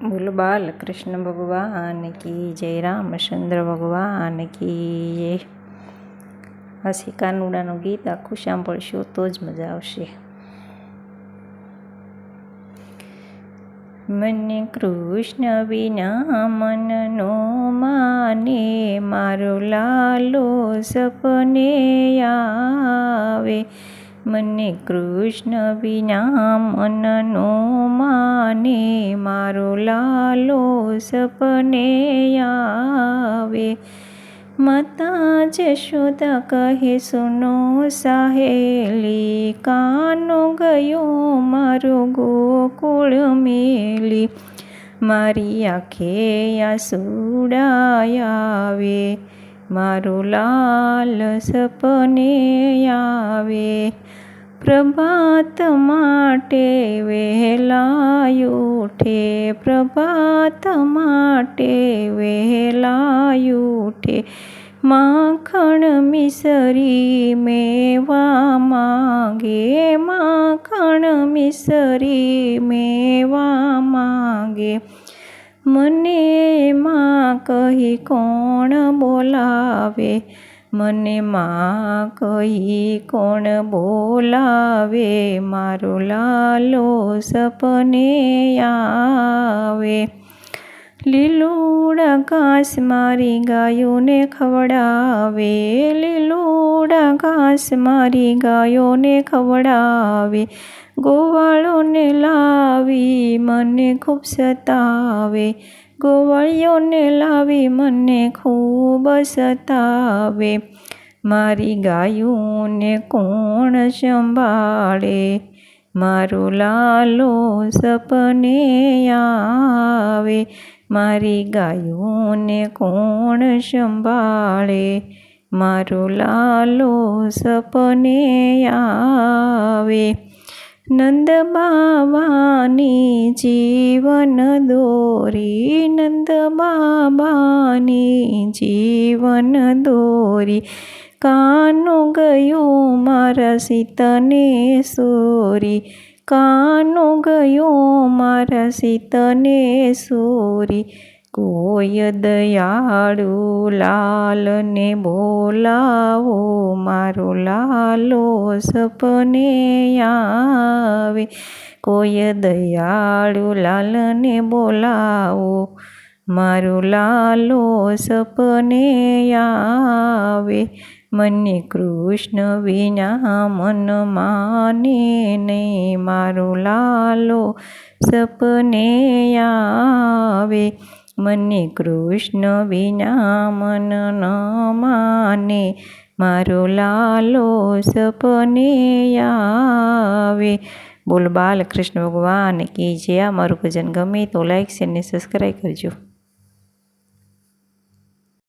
બોલો બાલકૃષ્ણ ભગવાન કી જય રામચંદ્ર ભગવાન કી જય આ કાનુડાનું ગીત આખું સાંભળશો તો જ મજા આવશે મને કૃષ્ણ વિના મનનો માને મારો લાલો સપને આવે મને કૃષ્ણ વિના મનનો માને, મારો લાલો સપને આવે. માતા જશોદા કહે, સુનો સાહેલી, કાનો ગયો મારો ગોકુળ મેલી. મારી આંખે આવે, મારો લાલ સપને આવે. પ્રભાત માટે વહેલા ઉઠે, પ્રભાત માટે વહેલા ઉઠે. માખણ મિસરી મેવા માગે, માખણ મિસરી મેવા માગે. મને માં કહી કોણ બોલાવે? મને માં કહી કોણ બોલાવે? મારો લાલો સપને આવે. લીલુડા ઘાસ મારી ગાયોને ખવડાવે. લીલુડા ઘાસ મારી ગાયોને ખવડાવે. ગોવાળોને લાવી મને ખૂબ સતાવે. ગોવાળીઓને લાવી મને ખૂબ સતાવે. મારી ગાયોને કોણ સંભાળે? મારો લાલો સપને આવે. મારી ગાયોને કોણ સંભાળે? મારો લાલો સપને આવે. નંદ બાબાની જીવન દોરી નંદ બાબાની જીવન દોરી કાનો ગયો મારા સીતને સોરી કાનો ગયો મારા સીતને સોરી કોઈ દયાળુ લાલને બોલાવો, મારો લાલો સપને આવે. કોઈ દયાળુ લાલને બોલાવો, મારો લાલો સપને આવે. મને કૃષ્ણ વિના મન માને નહીં, મારો લાલો સપને આવે. મને કૃષ્ણ વિના મન ન માને. મારો લાલો સપને આવે બોલ બાલકૃષ્ણ ભગવાન કે જે આ મારું ભજન ગમે તો લાઈક છે ને સબસ્ક્રાઈબ કરજો.